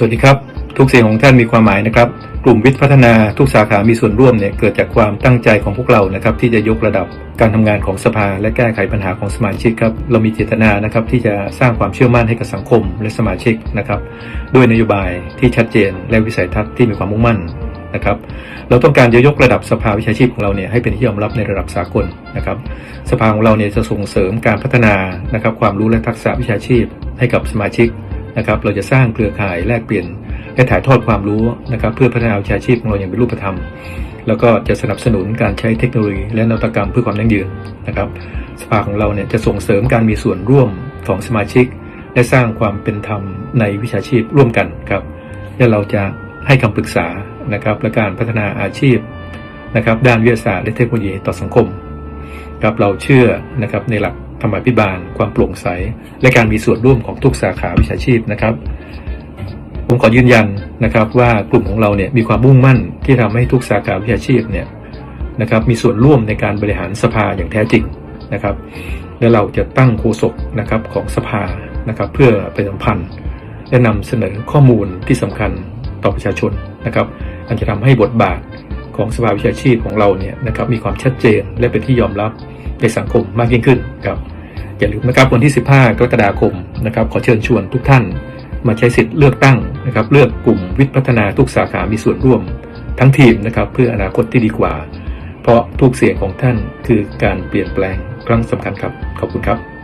สวัสดีครับ ทุกเสียงของท่านมีความหมายนะครับ กลุ่มวิทย์พัฒนาทุกสาขามีส่วนร่วมเนี่ยเกิดจากความตั้งใจของพวกเรานะครับ ที่จะยกระดับการทำงานของสภา และแก้ไขปัญหาของสมาชิกครับเรามีเจตนานะครับที่จะสร้างความเชื่อมั่นให้กับสังคมและสมาชิกนะครับด้วยนโยบายที่ชัดเจน และวิสัยทัศน์ที่มีความมุ่งมั่นนะครับเราต้องการจะยกระดับสภาวิชาชีพของเราเนี่ยให้เป็นที่ยอมรับในระดับสากลนะครับสภาของเราเนี่ยจะส่งเสริมการพัฒนานะครับความรู้และทักษะวิชาชีพให้กับสมาชิก นะครับเราจะสร้างเครือข่ายแลกเปลี่ยนและถ่ายทอดความรู้นะครับเพื่อพัฒนาวิชาชีพของเราอย่างเป็นรูปธรรม แล้วก็จะสนับสนุนการใช้เทคโนโลยีและนวัตกรรมเพื่อความยั่งยืนนะครับสภาของเราเนี่ยจะส่งเสริมการมีส่วนร่วมของสมาชิก และสร้างความเป็นธรรมในวิชาชีพร่วมกันครับและเราจะให้คำปรึกษานะครับและการพัฒนาอาชีพนะครับด้านวิทยาศาสตร์และเทคโนโลยีต่อสังคมครับเราเชื่อนะครับในหลัก ธรรมาภิบาล ความโปร่งใส และการมีส่วนร่วมของทุกสาขาวิชาชีพนะครับ ผมขอยืนยันนะครับว่ากลุ่มของเราเนี่ยมีความมุ่งมั่นที่ทำให้ทุกสาขาวิชาชีพเนี่ยนะครับมีส่วนร่วมในการบริหารสภาอย่างแท้จริงนะครับ และเราจะตั้งโฆษกนะครับของสภานะครับเพื่อป็นสัมพันธ์และนำเสนอข้อมูลที่สำคัญต่อประชาชนนะครับอันจะทำให้บทบาท ของสภาวิชาชีพของเราเนี่ยนะครับมีความชัดเจนและเป็นที่ยอมรับในสังคมมากยิ่งขึ้นครับอย่าลืมนะครับวันที่ 15 กรกฎาคมนะครับขอเชิญชวนทุกท่าน มาใช้สิทธิ์เลือกตั้งนะครับเลือกกลุ่มวิทย์พัฒนาทุกสาขามีส่วนร่วม ทั้งทีมนะครับเพื่ออนาคตที่ดีกว่า เพราะทุกเสียงของท่านคือการเปลี่ยนแปลงครั้งสำคัญครับขอบคุณครับ